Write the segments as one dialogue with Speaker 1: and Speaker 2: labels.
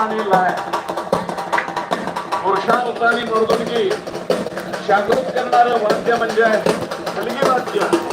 Speaker 1: आणलेला आहे पुरुषार्थ आणि मर्दुनगी जागृत करणारं वाद्य म्हणजे हलगी वाद्य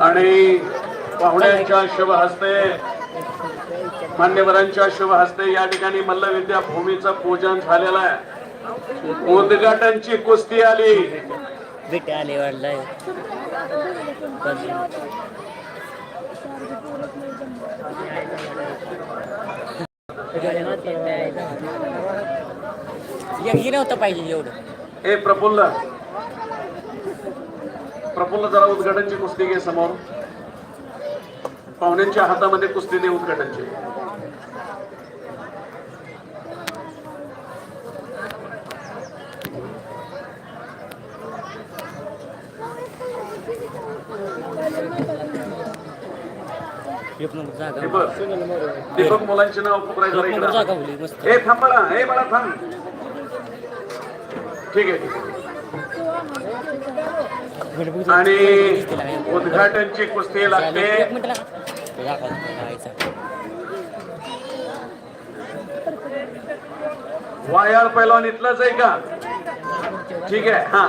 Speaker 1: आणि पाहुण्यांच्या शुभ हस्ते मान्यवरांच्या शुभ हस्ते या ठिकाणी मल्लविद्या भूमीचं पूजन झालेलं आहे. उद्घाटनची कुस्ती आली.
Speaker 2: आले वाढलाय एक नव्हतं पाहिजे एवढं.
Speaker 1: हे प्रफुल्ल. प्रफुल्ल जरा उद्घाटनची कुस्ती घे समोर. पाहुण्यांच्या हातामध्ये कुस्ती दे उद्घाटनची.
Speaker 2: एक नंबर जागा
Speaker 1: बघ. दीपक मुलांची नाव
Speaker 2: जागा
Speaker 1: इकडं.
Speaker 2: होली मस्त.
Speaker 1: हे थांब हे बाळा थांब. ठीक आहे ठीक आहे. आणि उद्घाटनची कुस्ती लागते. वायाळ पैलवान इथलाच आहे का? ठीक आहे हा.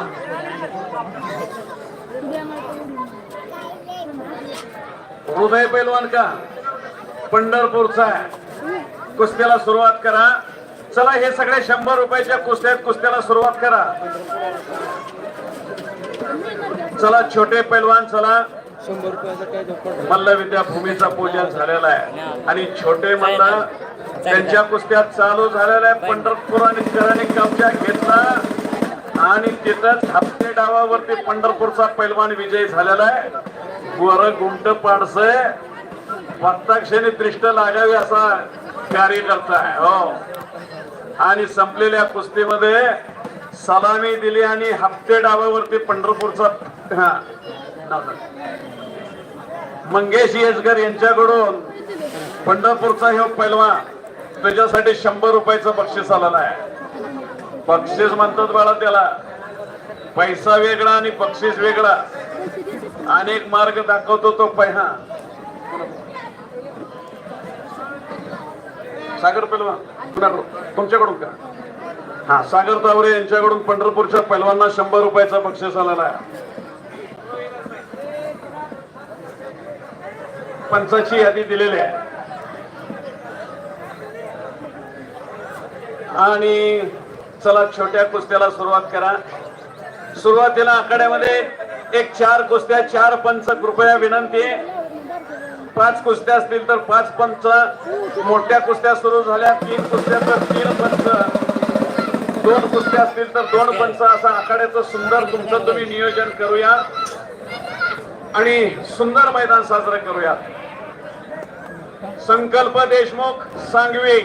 Speaker 1: हृदय पैलवान का? पंढरपूरचा आहे. कुस्त्याला सुरुवात करा. चला हे सगळे शंभर रुपयाच्या कुस्त्यात कुस्त्याला सुरुवात करा. चला छोटे पैलवान चला. मल्ल विद्याभूमीचा पूजन झालेला आहे. आणि छोटे मल्ल त्यांच्या कुस्त्यात चालू झालेलं आहे. पंढरपूर आणि कराने कब्जा घेतला. आणि तिथंच हप्ते डावावरती पंढरपूरचा पैलवान विजय झालेला आहे. वर गुंट पाडसे प्रत्यक्षाने दृष्ट लागावी असा कार्यकर्ता आहे हो. आणि संपलेल्या कुस्तीमध्ये सलामी दिली आणि हप्ते डावावरती पंढरपूरचा हा मंगेश येसकर यांच्याकडून पंढरपूरचा हे पैलवान त्याच्यासाठी शंभर रुपयाचं बक्षीस आलेलं आहे. बक्षीस म्हणतात बाळा त्याला. पैसा वेगळा आणि बक्षीस वेगळा. अनेक मार्ग दाखवतो तो पैहा सागर पैलवान तुमच्याकडून का? हा सागर तावरे यांच्याकडून पंढरपूरच्या पैलवांना शंभर रुपयाचा बक्षीस आलेला आहे. पंचाची यादी दिलेली आहे. आणि चला छोट्या कुस्त्याला सुरुवात करा. सुरुवातीला आखाड्यामध्ये एक चार कुस्त्या चार पंच कृपया विनंती पाच कुस्त्या असतील तर पाच पंच. मोठ्या कुस्त्या सुरू झाल्या तीन कुस्त्या तर तीन पंच. दोन कुस्त्या असतील तर दोन पंच. असं आखाड्याचं सुंदर तुमचं तुम्ही नियोजन करूया. आणि सुंदर मैदान साजरं करूया. संकल्प देशमुख सांगवी.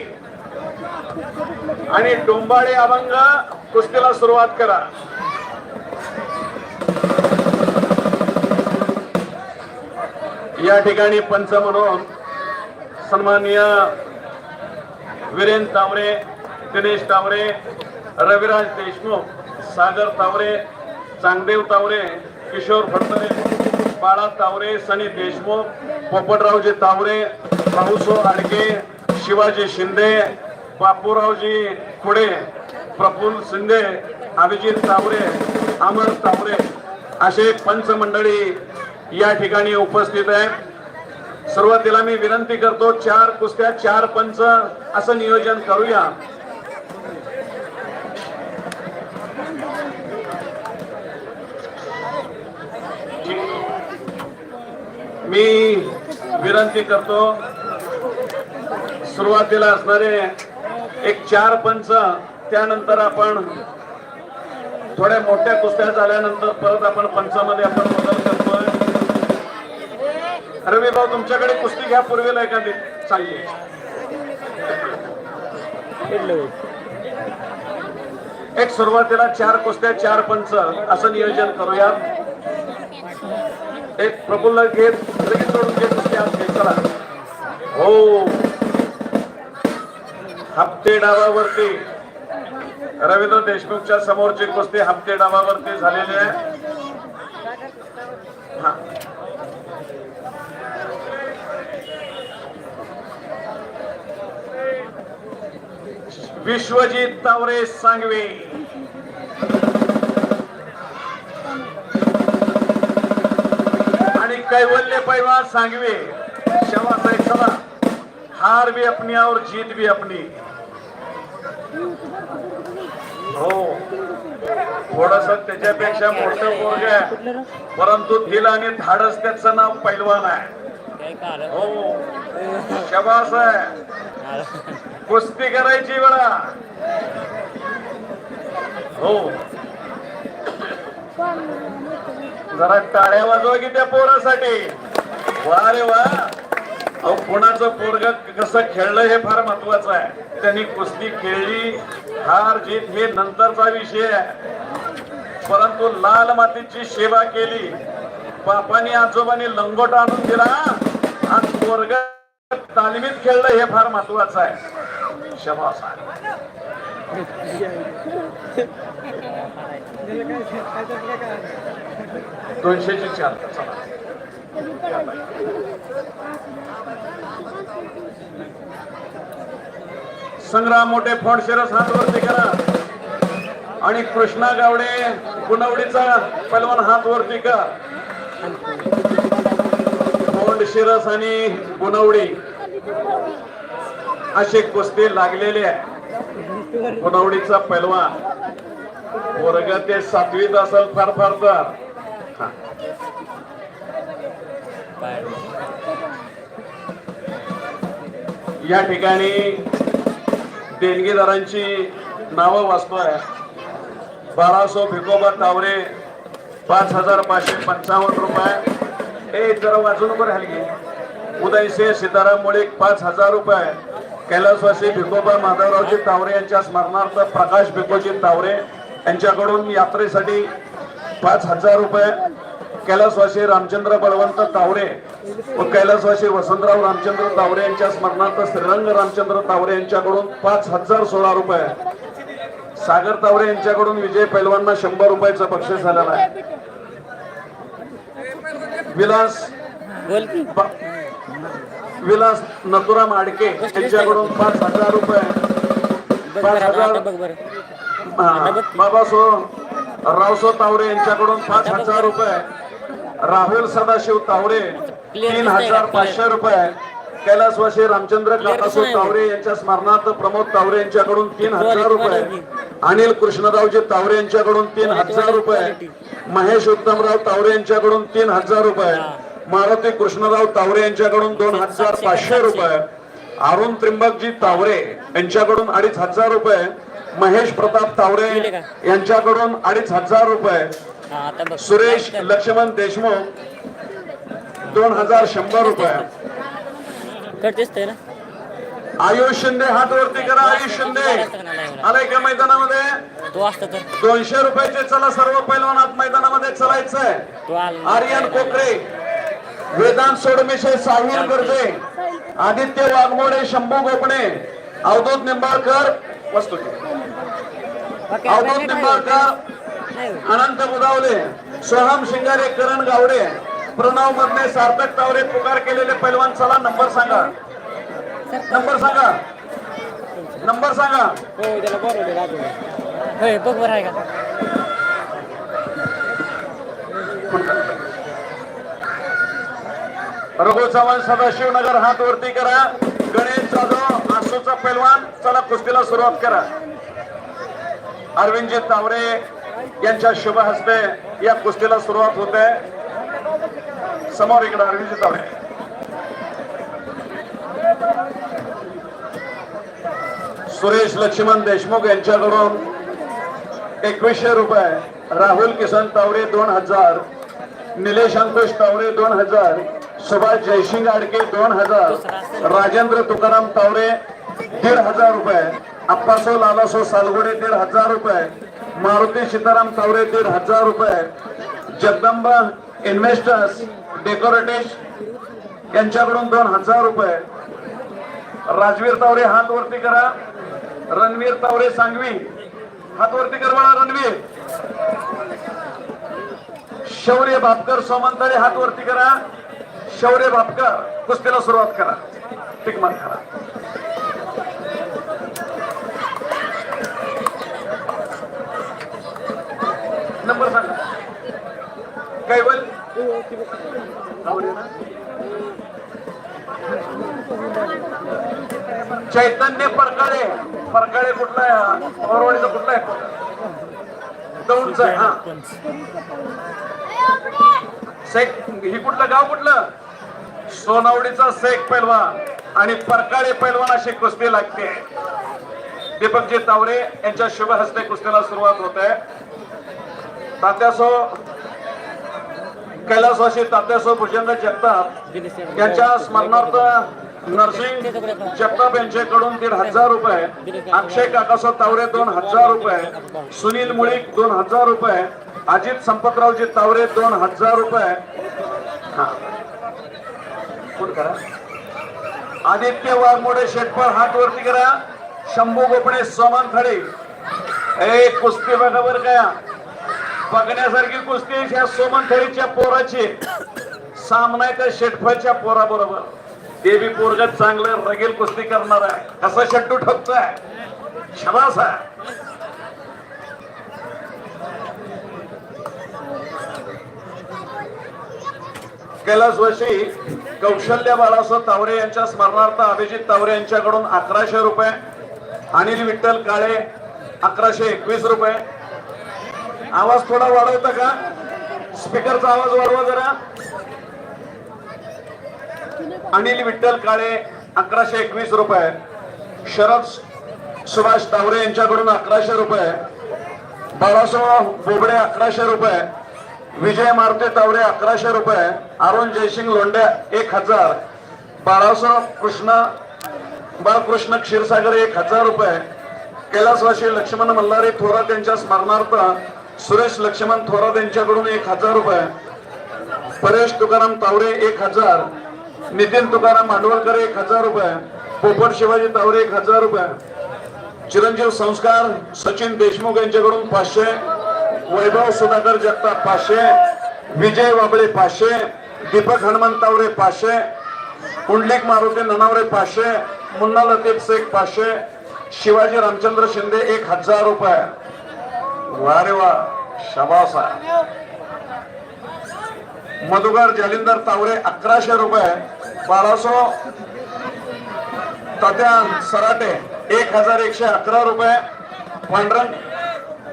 Speaker 1: आणि डोंबाळे अभंग कुस्तीला सुरुवात करा. या ठिकाणी पंच म्हणून सन्माननीय वीरेंद्र तावरे दिनेश तावरे रविराज देशमुख सागर तावरे चांगदेव तावरे किशोर फडतरे बाळा तावरे सनी देशमुख पोपटरावजी तावरे भाऊसो आडके शिवाजी शिंदे बापूरावजी पुढे प्रफुल्ल शिंदे अभिजित तावरे अमर तावरे असे पंच मंडळी या ठिकाणी उपस्थित आहेत. सुरुवातीला मी विनंती करतो चार कुस्त्या चार पंच असं नियोजन करूया. मी विनंती करतो सुरुवातीला असणारे एक चार पंच त्यानंतर आपण थोड्या मोठ्या कुस्त्या झाल्यानंतर परत आपण पंचामध्ये आपण बदल करतोय. रवी भाऊ तुमच्याकडे कुस्ती घ्या पूर्वीला एखादी. चांगली एक सुरुवातीला चार कुस्त्या चार पंच असं नियोजन करूया एक प्रफुल्ल घेत लगेच सोडून घेत कुस्ती आज चला. हो. हप्ते डावावरती. रवींद्र देशमुखच्या समोरची कुस्ती हप्ते डावावरती झालेली आहे. विश्वजित तावरे सांगवे. आणि कैवल्य पैवा सांगवे. शवा साहेब हार भी अपनी और जीत भी अपनी. हो. थोडस त्याच्यापेक्षा मोठं पोरग आहे. परंतु दिल आणि धाडस त्याचं नाव पैलवान आहे. हो. शबास आहे. कुस्ती करायची वेळा. हो. जरा टाळ्या वाजवा की त्या पोरासाठी. वा रे वा. अहो कोणाचं पोरग कसं खेळलं हे फार महत्वाचं आहे. त्यांनी कुस्ती खेळली हार जीत हे नंतरचा विषय आहे. परंतु लाल मातीची सेवा केली. बापानी आजोबांनी लंगोट आणून दिला. आज पोरग तालमीत खेळलं हे फार महत्वाचं आहे. क्षमा दोनशेची चार. चला. संग्राम मोठे फोडशिरस हात वरती करा. आणि कृष्णा गावडे गुणवडीचा पलवान हात वरती का फोंड शिरस आणि गुणवडी असे कुस्ती लागलेले आहे गुणवडीचा पैलवान वर्ग ते सातवीत असेल फार फार तर. या ठिकाणी देणगीदारांची नावं वाचतोय. बारासो भिकोबा तावरे पाच हजार पाचशे पंचावन्न रुपये. ए जरा वाचू नको राहिली. उदयसे सीताराम मुळीक पाच हजार रुपये. कैलासवासी भिकोबा माधवरावजी तावरे यांच्या स्मरणार्थ प्रकाश भिकोजी तावरे यांच्याकडून यात्रेसाठी पाच हजार रुपये. कैलासवासी रामचंद्र बळवंत तावरे व कैलासवासी वसंतराव रामचंद्र तावरे यांच्या स्मरणार्थ श्रीरंग रामचंद्र तावरे यांच्याकडून पाच हजार सोळा रुपये. सागर तावरे यांच्याकडून विजय पैलवांना शंभर रुपयाचं बक्षीस झालेलं आहे. विलास विलास नथुराम आडके यांच्याकडून पाच हजार रुपये. पाच हजार बाबासो रावसो तावरे यांच्याकडून पाच हजार रुपये. राहुल सदाशिव तावरे तीन हजार पाचशे रुपये. कैलासवासी रामचंद्र काकासो तावरे यांच्या स्मरणार्थ प्रमोद तावरे यांच्याकडून तीन हजार रुपये. अनिल कृष्णरावजी तावरे यांच्याकडून तीन हजार रुपये. महेश उत्तमराव तावरे यांच्याकडून तीन हजार रुपये. मारुती कृष्णराव तावरे यांच्याकडून दोन हजार पाचशे रुपये. अरुण त्रिंबकजी तावरे यांच्याकडून अडीच हजार रुपये. महेश प्रताप तावरे यांच्याकडून अडीच हजार रुपये. सुरेश लक्ष्मण देशमुख दोन हजार शंभर रुपये. आयुष शिंदे हात वरती करा आयुष शिंदे. आलाय का मैदानामध्ये? दोनशे रुपयाचे चला सर्व पैलवानात मैदानामध्ये चलायचंय. आर्यन कोकरे वेदांत सोडमिशे साहिल गर्जे आदित्य वाघमोडे शंभू गोपणे अवधूत निंबाळकर वस्तू अवधूत निंबाळकर अनंत बुधावले सोहम शिंगारे करण गावडे प्रणव मधने सार्थक तावरे पुकार केलेले पैलवान चला नंबर सांगा. नंबर सांगा. नंबर सांगा.
Speaker 3: हो
Speaker 2: बघ बरं आहे का?
Speaker 1: रघु चव्हाण सदाशिव नगर हात वरती करा. गणेश जाधव आसूचा पैलवान चला कुस्तीला सुरुवात करा. अरविंदजी तावरे यांच्या शुभ हस्ते या कुस्तीला सुरुवात होते. समोर इकडे अरविंदजी तावरे सुरेश लक्ष्मण देशमुख यांच्याकडून एकवीसशे रुपये राहुल किसन तावडे दोन हजार निलेश अंकुश तावडे दोन हजार सुभाष जयसिंग आडके दोन हजार राजेंद्र तुकाराम तावडे दीड हजार रुपये अप्पासो लालासो सालगोडे दीड हजार रुपये मारुती सीताराम तावडे दीड हजार रुपये जगदंबा इन्व्हेस्टर्स डेकोरेटेश यांच्याकडून दोन हजार रुपये. राजवीर तावरे हात वरती करा. रणवीर तावरे सांगवी. हात वरती कर म्हणा रणवीर. शौर्य भापकर सोमंतरे हात वरती करा. शौर्य भापकर कुस्तीला सुरुवात करा. टिकमान करा. नंबर सांगा. कैवल चैतन्य परकाळे. परकाळे कुठला आहे हा? कुठला आहे? दौंडचा आहे, हा ही कुठलं गाव कुठलं? सोनावडीचा शेख पैलवान आणि परकाळे पैलवान अशी कुस्ती लागते. दीपकजी तावरे यांच्या शुभ हस्ते कुस्तीला सुरुवात होत आहे. तात्यासो कैलासवासी तात्यासह भुजंग जगताप यांच्या स्मरणार्थ नरसिंग जगताप यांच्याकडून दीड हजार रुपये अक्षय काकासा तावरे दोन हजार रुपये सुनील मुळीक दोन हजार रुपये अजित संपतरावजी तावरे दोन हजार रुपये. कोण करा. आदित्य वाघमोडे शेटपाळ हात वरती करा. शंभू गोपणे समान खडे. ए कुस्ती बघावर बरं काय बघण्यासारखी कुस्ती ह्या सोमनथळीच्या पोराची सामना आहे. त्या शेटफळच्या पोरा बरोबर ते पोरगत चांगलं रगेल कुस्ती करणार आहे. कसा शट्टू ठोकतोय शबास आहे. कैलासवासी कौशल्य बाळासाहेब तावरे यांच्या स्मरणार्थ अभिजित तावरे यांच्याकडून अकराशे रुपये अनिल विठ्ठल काळे अकराशे एकवीस रुपये आवाज थोडा वाढवता का? स्पीकरचा आवाज वाढवा जरा. अनिल विठ्ठल काळे अकराशे एकवीस रुपये. शरद सुभाष तावरे यांच्याकडून अकराशे रुपये. बाळासाहेब बोबडे अकराशे रुपये. विजय मारुती तावरे अकराशे रुपये. अरुण जयसिंग लोंढे एक हजार. बाळासाहेब कृष्ण बाळकृष्ण क्षीरसागर एक हजार रुपये. कैलासवासी लक्ष्मण मल्हारी थोरात यांच्या स्मरणार्थ सुरेश लक्ष्मण थोरात यांच्याकडून एक हजार रुपये. परेश तुकाराम तावरे एक हजार. नितीन तुकाराम भांडवलकर एक हजार रुपये. पोपट शिवाजी तावरे एक हजार रुपये. चिरंजीव संस्कार सचिन देशमुख यांच्याकडून पाचशे. वैभव सुधाकर जगताप पाचशे. विजय वाबळे पाचशे. दीपक हनुमंत तावरे पाचशे. कुंडलिक मारुती ननावरे पाचशे. मुन्ना लतीफ शेख पाचशे. शिवाजी रामचंद्र शिंदे एक हजार रुपये. वा रे वा शबासा. मधुकर जालिंदर तावरे अकराशे रुपये बारासो तात्या सराटे एक हजार एकशे अकरा रुपये पांढरंग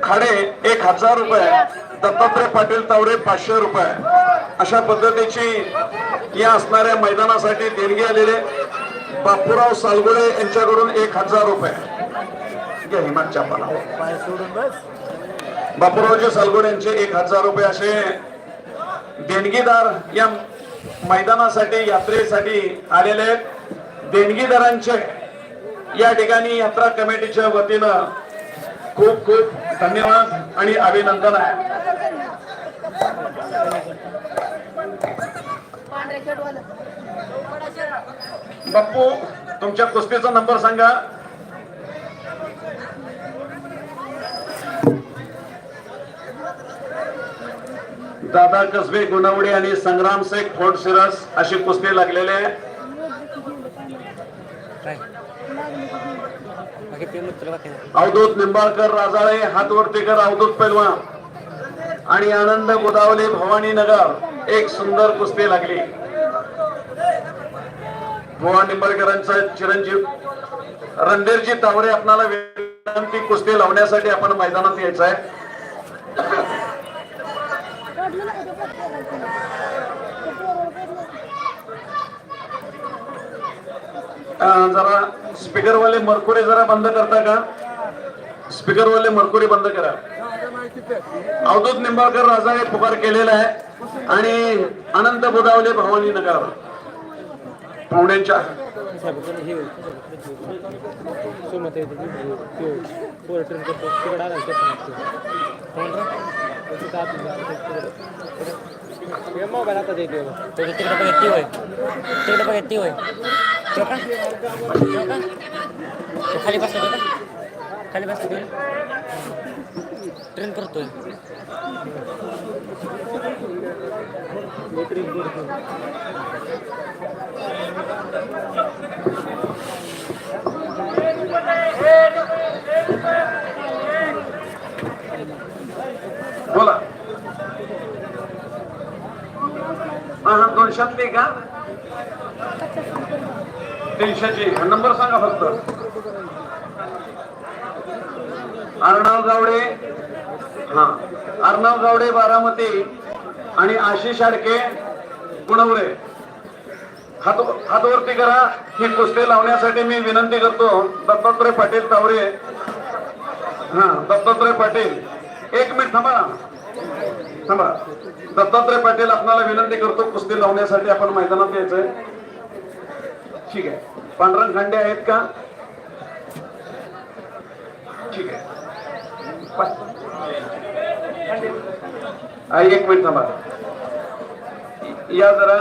Speaker 1: खाडे एक हजार रुपये दत्तात्रय पाटील तावरे पाचशे रुपये. अशा पद्धतीची या असणाऱ्या मैदानासाठी देणगी आलेले बापूराव सालगुडे यांच्याकडून एक हजार रुपये हिमाच्या पाना बापूरावजी सलगोड यांचे एक हजार रुपये असे देणगीदार या मैदानासाठी यात्रेसाठी आलेले आहेत. देणगीदारांचे या ठिकाणी यात्रा कमिटीच्या वतीनं खूप खूप धन्यवाद आणि अभिनंदन आहे बाप्पू तुमच्या कुस्तीचा नंबर सांगा दादा कसबे गुणवडे आणि संग्राम शेख फोर्ट सिरस अशी कुस्ती लागलेले. अवधूत निंबाळकर राजाळे हातवर्तीकर अवधूत पैलवान. आणि आनंद गोदावले भवानी नगर एक सुंदर कुस्ती लागली. भुवा निंबाळकरांचा चिरंजीव रणधीरजी तावरे आपणाला विनंती कुस्ती लावण्यासाठी आपण मैदानात यायचं आहे. जरा स्पीकरवाले मरकुरे जरा बंद करता का? स्पीकरवाले मरकुरे बंद करा. अवधूत निंबाळकर राजाने पुकार केलेला आहे आणि अनंत बुदावले भवानी नगर. पाहुण्यांच्या
Speaker 3: साहेब पण ते
Speaker 2: कोण रे?
Speaker 3: मोबाईल आता देते
Speaker 2: तिकडे बघत ती होय. तिकडे बघत ती होय. खाली बसला तो खाली बसला ट्रेन करतोय
Speaker 1: बोला. हा हा दोनशेतली का? तीनशेची नंबर सांगा फक्त. अर्णव गावडे हा. अर्णव गावडे बारामती आणि आशिष आडके गुणवरे हात हातवरती करा. ही कुस्ती लावण्यासाठी मी विनंती करतो. दत्तात्रय पाटील तावरे. हा दत्तात्रय पाटील. एक मिनिट थांबा. थांबा. दत्तात्रय पाटील आपणाला विनंती करतो कुस्ती लावण्यासाठी आपण मैदानात यायचंय. ठीक आहे. पांढरंग खंडे आहेत का? ठीक आहे. एक मिनिट थांबा. या जरा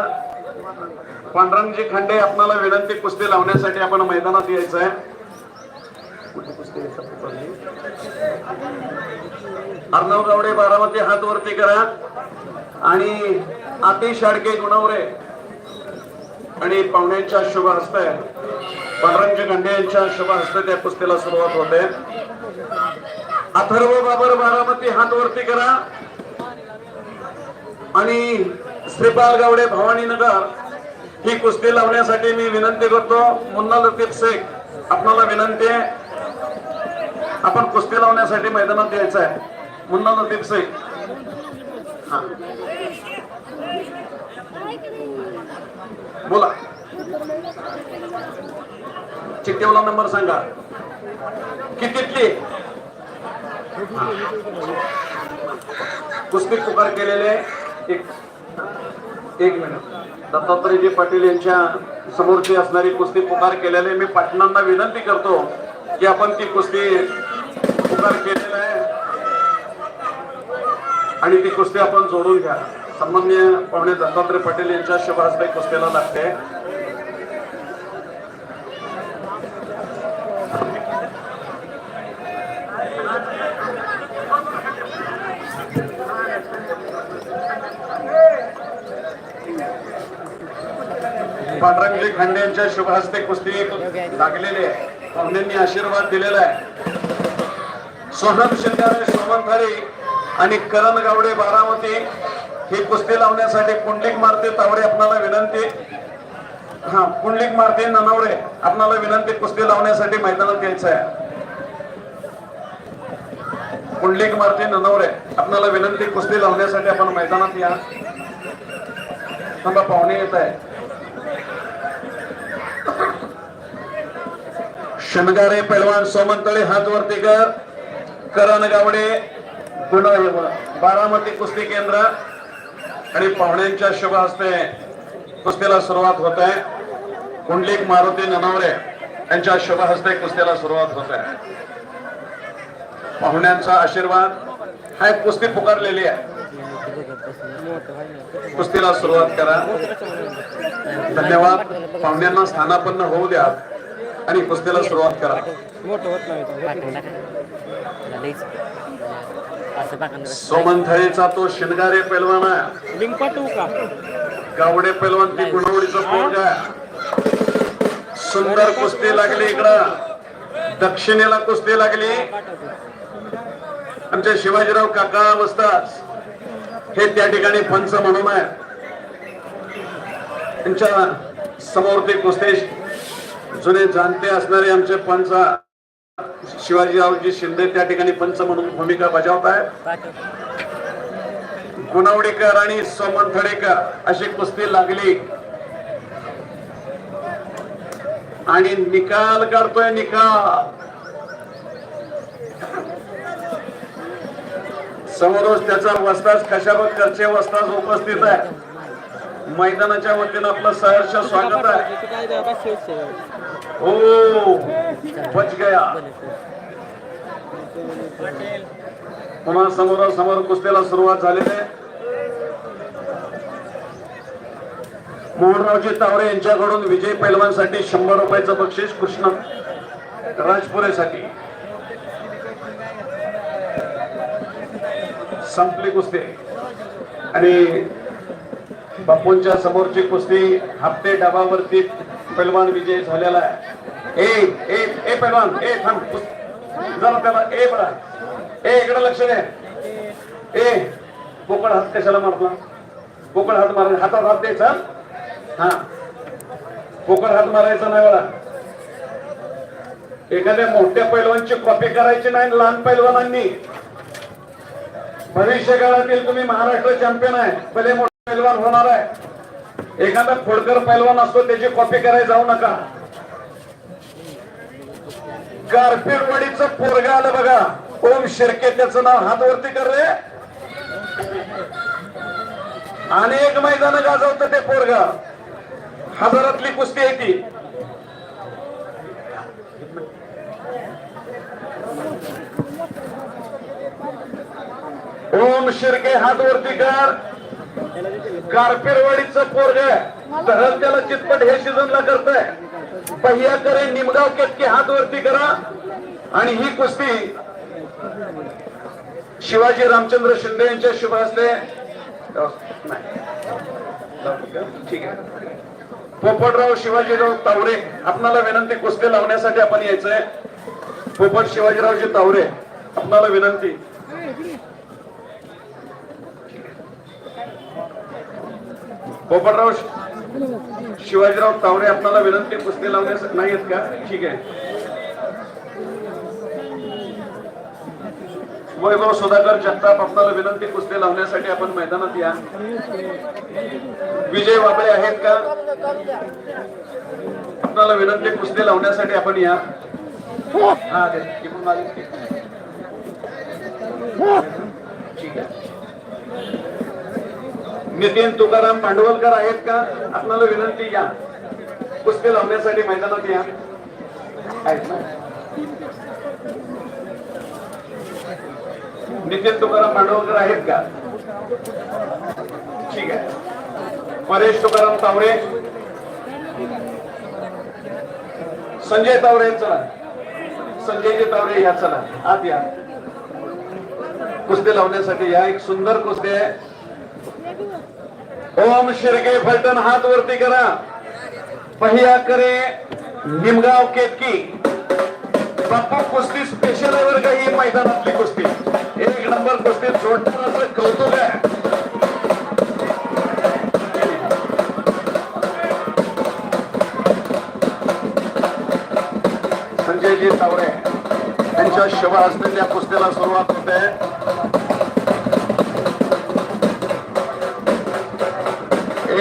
Speaker 1: पांढरंगजी खांडे आपल्याला विनंती कुस्ती लावण्यासाठी आपण मैदानात यायचं आहे. आहे? अर्णव गावडे बारामती हात वरती करा. आणि आतिश शाडके गुणवरे. आणि पाहुण्यांच्या शुभ हस्ते पांढरंगजी गंडे यांच्या शुभ हस्ते त्या कुस्तीला सुरुवात होते. अथर्व बाबर बारामती हात वरती करा. आणि श्रीपाल गावडे भवानी नगर ही कुस्ती लावण्यासाठी मी विनंती करतो. मुन्ना लतीफ शेख आपणाला विनंती आहे. आपण कुस्ती लावण्यासाठी मैदानात यायचं आहे. मुन्ना लतीफ शेख. हा. बोला. चिठ्ठीवाला नंबर सांगा. कितीतली? हा. कुस्ती पुकार केलेले एक एक मिनिट. दत्तात्रयजी पाटील यांच्या समोरची असणारी कुस्ती पुकार केलेले मी पाटणांना विनंती करतो की आपण ती कुस्ती पुकार केलेली आहे. आणि ती कुस्ती आपण जोडून घ्या. सन्मान्य पाहुणे दत्तात्रय पाटील यांच्या शिवराजबाई हस्ते कुस्तीला लागते. पांढरंगजी खांडे यांच्या शुभ हस्ते कुस्ती लागलेले पाहुण्यांनी आशीर्वाद दिलेला आहे. सोनम शिंगारे सोमंथारी आणि करण गावडे बारामती. ही कुस्ती लावण्यासाठी पुंडलिक मारते तावडे आपणाला विनंती. हा पुंडलिक मारते ननवडे आपणाला विनंती कुस्ती लावण्यासाठी मैदानात यायचं आहे. पुंडलिक मारते ननवरे आपणाला विनंती कुस्ती लावण्यासाठी आपण मैदानात या. थांबा पाहुणे येत आहे शनगारे पैलवान सोमंतळे हात वरती कर. करण गावडे गुण बारामती कुस्ती केंद्र. आणि पाहुण्यांच्या शुभ हस्ते कुस्तीला सुरुवात होत. आहे कुंडलिक मारुती ननवरे यांच्या शुभ हस्ते कुस्तीला सुरुवात होत. आहे पाहुण्यांचा आशीर्वाद. हा एक कुस्ती पुकारलेली आहे. कुस्तीला सुरुवात करा. धन्यवाद. पाहुण्यांना स्थानापन्न होऊ द्या आणि कुस्तीला सुरुवात करा.
Speaker 3: नाही तो.
Speaker 1: शिनगारे पैलवान आहे.
Speaker 3: पाठवू का
Speaker 1: गावडे पैलवान ती गुणवडीचं पोरग आहे. सुंदर कुस्ती लागली इकडं. दक्षिणेला कुस्ती लागली. आमच्या शिवाजीराव काका वस्तास हे त्या ठिकाणी पंच म्हणून आहे. त्यांच्यासमोर ते कुस्ते जुने जाणते असणारे आमचे पंच शिवाजीरावजी शिंदे त्या ठिकाणी पंच म्हणून भूमिका बजावत आहेत गुणावडेकर आणि सोमंथडेकर अशी कुस्ती लागली. आणि निकाल काढतोय निकाल. समोरच त्याचा वस्ताज कशाबद्दलचे वस्ताज उपस्थित आहे. मैदानाच्या वतीनं आपलं सहर्ष स्वागत आहे. हो बच गया पुन्हा समोरासमोर कुस्तीला सुरुवात झालेली आहे. मोहनरावजी तावरे यांच्याकडून विजय पैलवानसाठी शंभर रुपयाचं बक्षीस कृष्ण राजपुरेसाठी. संपली कुस्ती. आणि बापूंच्या समोरची कुस्ती हप्ते डाबावरती पैलवान विजय झालेला आहे. ए ए ए पैलवान ए थांब. जरा त्याला ए बडा ए इकडे लक्ष दे. ए पोकळ हात कशाला मारला? पोकळ हात मार हातात हात द्यायचा? हा. पोकळ हात मारायचा नाही बडा एखाद्या मोठ्या पैलवानची कॉपी करायची नाही लहान पैलवानांनी. भविष्य काळातील तुम्ही महाराष्ट्र चॅम्पियन आहे. भले पैलवान होणार आहे. एखादा खोडकर पैलवान असतो त्याची कॉपी करायला जाऊ नका. गारपीटवाडीचं पोरग आलं बघा. ओम शिर्के त्याचं नाव हात वरती कर रे. अनेक मैदान गाजवत ते पोरग. हजारातली कुस्ती आहे ती. ओम शिर्के हात वरती कर. गारपिरवाडीच पोरग धरण त्याला चितपट हे सीझनला करताय. पहिया करे निमगाव केतके हात वरती करा. आणि ही कुस्ती शिवाजी रामचंद्र शिंदे यांच्या शुभ हस्ते. नाही. ठीक आहे. पोपटराव शिवाजीराव तावरे आपणाला विनंती कुस्ती लावण्यासाठी आपण यायचंय. पोपट शिवाजीरावजी तावरे आपणाला विनंती. पोपटराव शिवाजीराव तावरे आपल्याला विनंती पुस्ते लावण्यास नाही आहेत का? ठीक आहे. वैभव सुधाकर जगताप आपल्याला विनंती पुस्ते लावण्यासाठी आपण मैदानात या. विजय वाबळे आहेत का? आपल्याला विनंती पुस्ते लावण्यासाठी आपण या. हा ठीक आहे. नितीन तुकाराम भांडवलकर आहेत का? आपल्याला विनंती या कुस्ती लावण्यासाठी मैदानात या. नितीन तुकाराम भांडवलकर आहेत का? ठीक आहे. परेश तुकाराम तावरे. संजय तावरे चला. संजयजी तावरे या चला. आत या. कुस्ती लावण्यासाठी या. एक सुंदर कुस्ती आहे. ओम शिरके फलटण हात वरती करा। पहिया करे निमगाव केतकी। बाप्पा कुस्ती स्पेशल आहे बरं का ही मैदानातली कुस्ती. एक नंबर कुस्ती जोडणाराचं कौतुक आहे. संजयजी तावडे यांच्या शुभ असलेल्या कुस्तीला सुरुवात होते.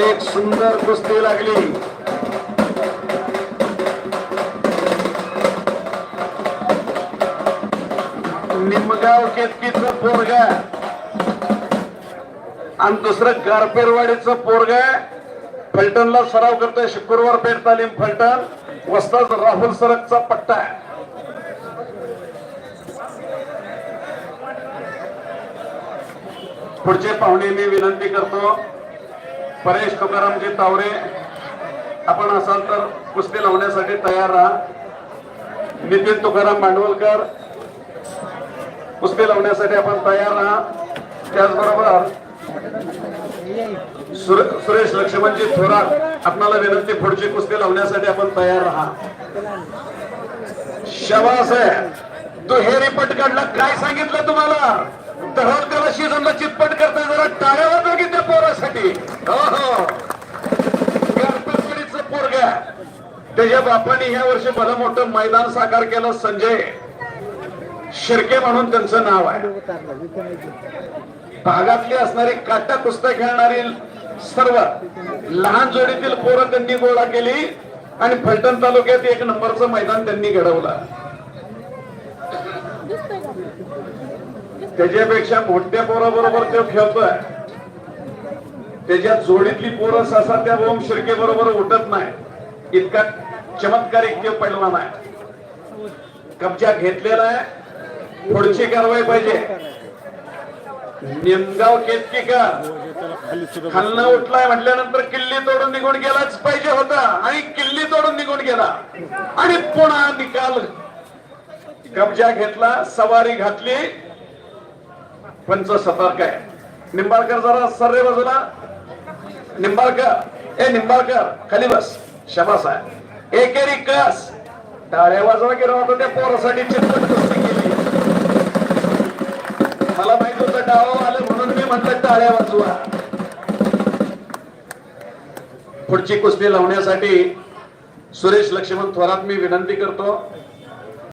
Speaker 1: एक सुंदर कुस्ती लागली. निमगाव केतकीचं पोरग आणि दुसरं गारपेरवाडीचं पोरग फलटणला सराव करतोय शुक्रवार पेठ तालीम फलटण. वस्ताच राहुल सरकचा पट्टा आहे. पुढचे पाहुणे मी विनंती करतो. परेश तुकारामजी तावरे आपण असाल तर कुस्ती लावण्यासाठी तयार राहा. नितीन तुकाराम भांडवलकर कुस्ती लावण्यासाठी आपण तयार राहा. त्याचबरोबर सुरे- सुरेश लक्ष्मणजी थोरात आपणाला विनंती पुढची कुस्ती लावण्यासाठी आपण तयार राहा. शवास आहे दुहेरी पटकडला काय सांगितलं तुम्हाला? तहलकाला शिजनला चितपट करता जरा टाळ्या वाजव की त्या पोरासाठी. हो हो. गणपतवाडीचं पोरगा त्याच्या बापाने ह्या वर्षी भलं मोठं मैदान साकार केलं संजय. शिर्के म्हणून त्यांचं नाव आहे. भागातली असणारी काटा कुस्त्या खेळणारी सर्व लहान जोडीतील पोरं त्यांनी गोळा केली आणि फलटण तालुक्यात एक नंबरचं मैदान त्यांनी घडवलं. त्याच्यापेक्षा मोठ्या पोराबरोबर तो खेळतोय. त्याच्या जोडीतली पोरं सहसा त्या ओम शिर्के बरोबर उठत नाही. इतका चमत्कारिक तो पैलवान आहे कब्जा घेतलेला आहे. पुढची कारवाई पाहिजे. निमगाव केतकीकर खालनं उठलाय म्हटल्यानंतर किल्ली तोडून निघून गेलाच पाहिजे होता. आणि किल्ली तोडून निघून गेला. आणि पुन्हा निकाल. कब्जा घेतला सवारी घातली. पंच सतर्क आहे. निंबाळकर जरा सर्रे बाजूला. निंबाळकर. ए निंबाळकर खाली बस. शबास आहे एकेरी कस टाळ्या वाजवा गेला होता त्या पोरासाठी चित्रपट कुस्ती केली. मला माहीत होतं डावा आलं म्हणून मी म्हटलं टाळ्या वाजवा. पुढची कुस्ती लावण्यासाठी सुरेश लक्ष्मण थोरात मी विनंती करतो.